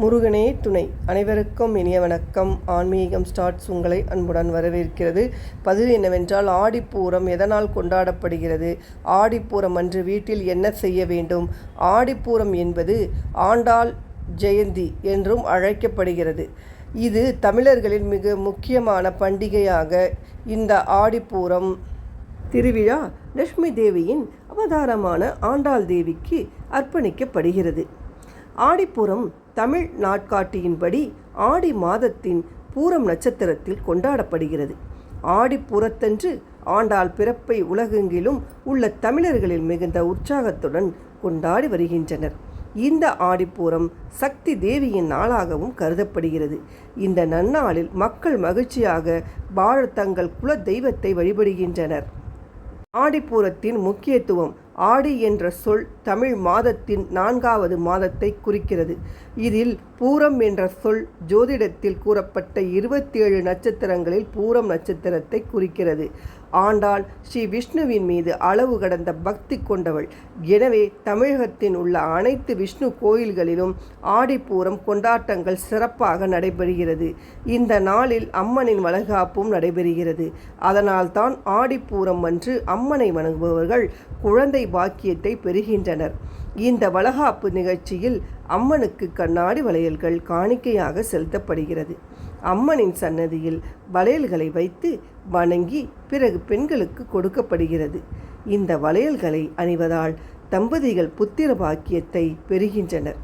முருகனே துணை. அனைவருக்கும் இனிய வணக்கம். ஆன்மீகம் ஸ்டார்ட்ஸ் உங்களை அன்புடன் வரவேற்கிறது. பதிவு என்னவென்றால் ஆடிப்பூரம் எதனால் கொண்டாடப்படுகிறது? ஆடிப்பூரம் அன்று வீட்டில் என்ன செய்ய வேண்டும்? ஆடிப்பூரம் என்பது ஆண்டாள் ஜெயந்தி என்றும் அழைக்கப்படுகிறது. இது தமிழர்களின் மிக முக்கியமான பண்டிகையாக இந்த ஆடிப்பூரம் திருவிழா லட்சுமி தேவியின் அவதாரமான ஆண்டாள் தேவிக்கு அர்ப்பணிக்கப்படுகிறது. ஆடிப்புறம் தமிழ் நாட்காட்டியின்படி ஆடி மாதத்தின் பூரம் நட்சத்திரத்தில் கொண்டாடப்படுகிறது. ஆடிப்பூரத்தன்று ஆண்டாள் பிறப்பை உலகெங்கிலும் உள்ள தமிழர்களில் மிகுந்த உற்சாகத்துடன் கொண்டாடி வருகின்றனர். இந்த ஆடிப்பூரம் சக்தி தேவியின் நாளாகவும் கருதப்படுகிறது. இந்த நன்னாளில் மக்கள் மகிழ்ச்சியாக வாழ தங்கள் குல தெய்வத்தை வழிபடுகின்றனர் ஆடிப்பூரத்தின் முக்கியத்துவம் ஆடி என்ற சொல் தமிழ் மாதத்தின் நான்காவது மாதத்தை குறிக்கிறது. இதில் பூரம் என்ற சொல் ஜோதிடத்தில் கூறப்பட்ட இருபத்தி ஏழு நட்சத்திரங்களில் பூரம் நட்சத்திரத்தை குறிக்கிறது. ஆண்டாள் ஸ்ரீ விஷ்ணுவின் மீது அளவு கடந்த பக்தி கொண்டவள். எனவே தமிழகத்தின் உள்ள அனைத்து விஷ்ணு கோயில்களிலும் ஆடிப்பூரம் கொண்டாட்டங்கள் சிறப்பாக நடைபெறுகிறது. இந்த நாளில் அம்மனின் வளகாப்பும் நடைபெறுகிறது. அதனால்தான் ஆடிப்பூரம் அன்று அம்மனை வணங்குபவர்கள் குழந்தை பாக்கியத்தை பெறுகின்றனர். இந்த வளகாப்பு நிகழ்ச்சியில் அம்மனுக்கு கண்ணாடி வளையல்கள் காணிக்கையாக செலுத்தப்படுகிறது. அம்மனின் சன்னதியில் வளையல்களை வைத்து வணங்கி பிறகு பெண்களுக்கு கொடுக்கப்படுகிறது. இந்த வளையல்களை அணிவதால் தம்பதிகள் புத்திர பாக்கியத்தை பெறுகின்றனர்.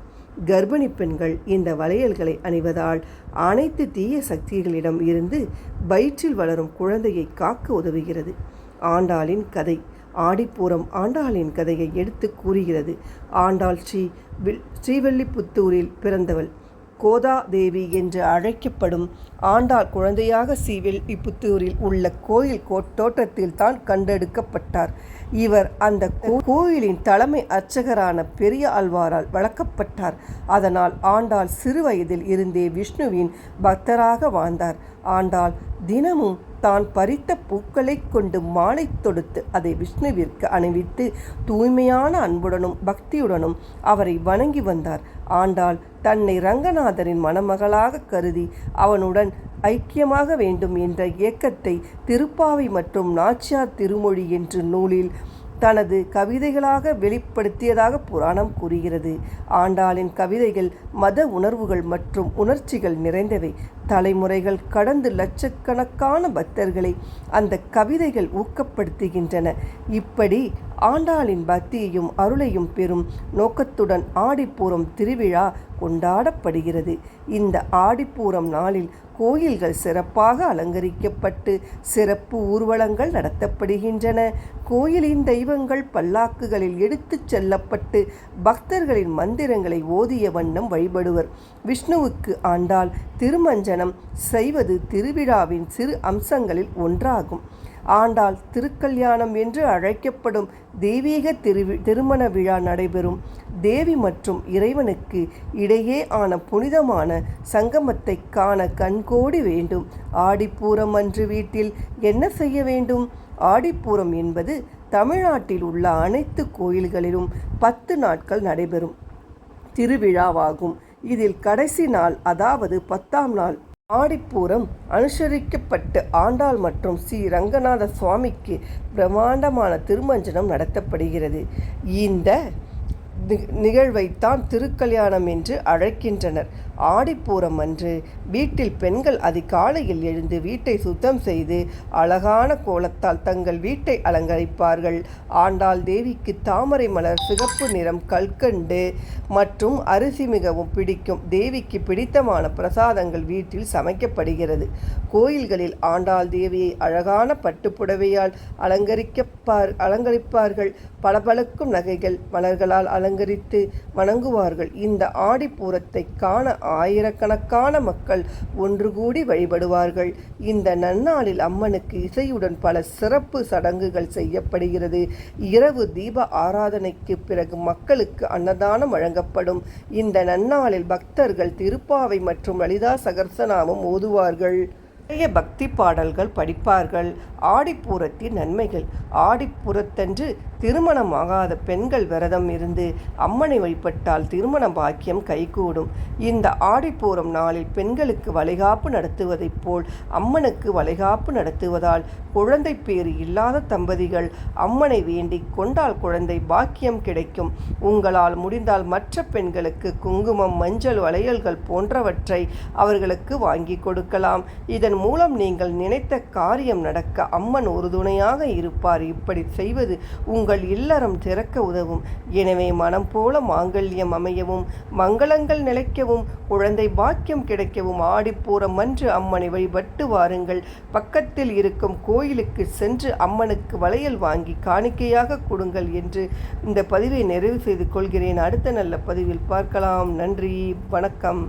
கர்ப்பிணி பெண்கள் இந்த வளையல்களை அணிவதால் அனைத்து தீய சக்திகளிடம் இருந்து வயிற்றில் வளரும் குழந்தையை காக்க உதவுகிறது. ஆண்டாளின் கதை. ஆடிப்பூரம் ஆண்டாளின் கதையை எடுத்து கூறுகிறது. ஆண்டாள் ஸ்ரீ வில் ஸ்ரீவல்லிபுத்தூரில் பிறந்தவள். கோதா தேவி என்று அழைக்கப்படும் ஆண்டாள் குழந்தையாக ஸ்ரீவில்லிபுத்தூரில் உள்ள கோயில் தோட்டத்தில் தான் கண்டெடுக்கப்பட்டார். இவர் அந்த கோயிலின் தலைமை அர்ச்சகரான பெரிய ஆழ்வாரால் வளர்க்கப்பட்டார். அதனால் ஆண்டாள் சிறுவயதில் இருந்தே விஷ்ணுவின் பக்தராக வாழ்ந்தார். ஆண்டாள் தினமும் தான் பறித்த பூக்களை கொண்டு மாலை தொடுத்து அதை விஷ்ணுவிற்கு அணிவித்து தூய்மையான அன்புடனும் பக்தியுடனும் அவரை வணங்கி வந்தார். ஆண்டாள் தன்னை ரங்கநாதரின் மணமகளாக கருதி அவனுடன் ஐக்கியமாக வேண்டும் என்ற இயக்கத்தை திருப்பாவை மற்றும் நாச்சியார் திருமொழி என்ற நூலில் தனது கவிதைகளாக வெளிப்படுத்தியதாக புராணம் கூறுகிறது. ஆண்டாளின் கவிதைகள் மத உணர்வுகள் மற்றும் உணர்ச்சிகள் நிறைந்தவை. தலைமுறைகள் கடந்து லட்சக்கணக்கான பக்தர்களை அந்த கவிதைகள் ஊக்கப்படுத்துகின்றன. இப்படி ஆண்டாளின் பக்தியையும் அருளையும் பெறும் நோக்கத்துடன் ஆடிப்பூரம் திருவிழா கொண்டாடப்படுகிறது. இந்த ஆடிப்பூரம் நாளில் கோயில்கள் சிறப்பாக அலங்கரிக்கப்பட்டு சிறப்பு ஊர்வலங்கள் நடத்தப்படுகின்றன. கோயிலின் தெய்வங்கள் பல்லாக்குகளில் எடுத்துச் செல்லப்பட்டு பக்தர்களின் மந்திரங்களை ஓதிய வண்ணம் வழிபடுவர். விஷ்ணுவுக்கு ஆண்டால் திருமஞ்சனம் செய்வது திருவிழாவின் சிறு அம்சங்களில் ஒன்றாகும். ஆண்டாள் திருக்கல்யாணம் என்று அழைக்கப்படும் தெய்வீக திருவி திருமண விழா நடைபெறும். தேவி மற்றும் இறைவனுக்கு இடையே ஆன புனிதமான சங்கமத்தை காண கண்கோடி வேண்டும். ஆடிப்பூரம் அன்று வீட்டில் என்ன செய்ய வேண்டும்? ஆடிப்பூரம் என்பது தமிழ்நாட்டில் உள்ள அனைத்து கோயில்களிலும் பத்து நாட்கள் நடைபெறும். திருவிழாவாகும். இதில் கடைசி நாள் அதாவது பத்தாம் நாள் ஆடிப்பூரம் அனுசரிக்கப்பட்டு ஆண்டாள் மற்றும் ஸ்ரீ ரங்கநாத சுவாமிக்கு பிரம்மாண்டமான திருமஞ்சனம் நடத்தப்படுகிறது. இந்த நிகழ்வைத்தான் திருக்கல்யாணம் என்று அழைக்கின்றனர். ஆடிப்பூரம் அன்று வீட்டில் பெண்கள் அதிகாலையில் எழுந்து வீட்டை சுத்தம் செய்து அழகான கோலத்தால் தங்கள் வீட்டை அலங்கரிப்பார்கள். ஆண்டாள் தேவிக்கு தாமரை மலர் சிகப்பு நிறம் கல்கண்டு மற்றும் அரிசி மிகவும் பிடிக்கும். தேவிக்கு பிடித்தமான பிரசாதங்கள் வீட்டில் சமைக்கப்படுகிறது. கோயில்களில் ஆண்டாள் தேவியை அழகான பட்டுப்புடவையால் அலங்கரிக்கப்பார் அலங்கரிப்பார்கள். பளபளக்கும் நகைகள் மலர்களால் அலங்கரித்து வணங்குவார்கள். இந்த ஆடிப்பூரத்தை காண ஆயிரக்கணக்கான மக்கள் ஒன்று கூடி வழிபடுவார்கள். இந்த நன்னாளில் அம்மனுக்கு இசையுடன் பல சிறப்பு சடங்குகள் செய்யப்படுகிறது. இரவு தீப ஆராதனைக்கு பிறகு மக்களுக்கு அன்னதானம் வழங்கப்படும். இந்த நன்னாளில் பக்தர்கள் திருப்பாவை மற்றும் லலிதா சகர்சனாமும் ஓதுவார்கள். நிறைய பக்தி பாடல்கள் படிப்பார்கள். ஆடிப்பூரத்தின் நன்மைகள். ஆடிப்பூரத்தன்று திருமணமாகாத பெண்கள் விரதம் இருந்து அம்மனை வழிபட்டால் திருமண பாக்கியம் கைகூடும். இந்த ஆடிப்பூரம் நாளில் பெண்களுக்கு வளைகாப்பு நடத்துவதைப் போல் அம்மனுக்கு வளைகாப்பு நடத்துவதால் குழந்தை பேறு இல்லாத தம்பதிகள் அம்மனை வேண்டி கொண்டால் குழந்தை பாக்கியம் கிடைக்கும். உங்களால் முடிந்தால் மற்ற பெண்களுக்கு குங்குமம் மஞ்சள் வளையல்கள் போன்றவற்றை அவர்களுக்கு வாங்கி கொடுக்கலாம். இதன் மூலம் நீங்கள் நினைத்த காரியம் நடக்க அம்மன் உறுதுணையாக இருப்பார். இப்படி செய்வது உங்கள் உங்கள் இல்லறம் திறக்க உதவும். எனவே மனம் போல மாங்கல்யம் அமையவும் மங்களங்கள் நிலைக்கவும் குழந்தை பாக்கியம் கிடைக்கவும் ஆடிப்பூரம் அன்று அம்மனை வழிபட்டு வாருங்கள். பக்கத்தில் இருக்கும் கோயிலுக்கு சென்று அம்மனுக்கு வளையல் வாங்கி காணிக்கையாக கொடுங்கள் என்று இந்த பதிவை நிறைவு செய்து கொள்கிறேன். அடுத்த நல்ல பதிவில் பார்க்கலாம். நன்றி. வணக்கம்.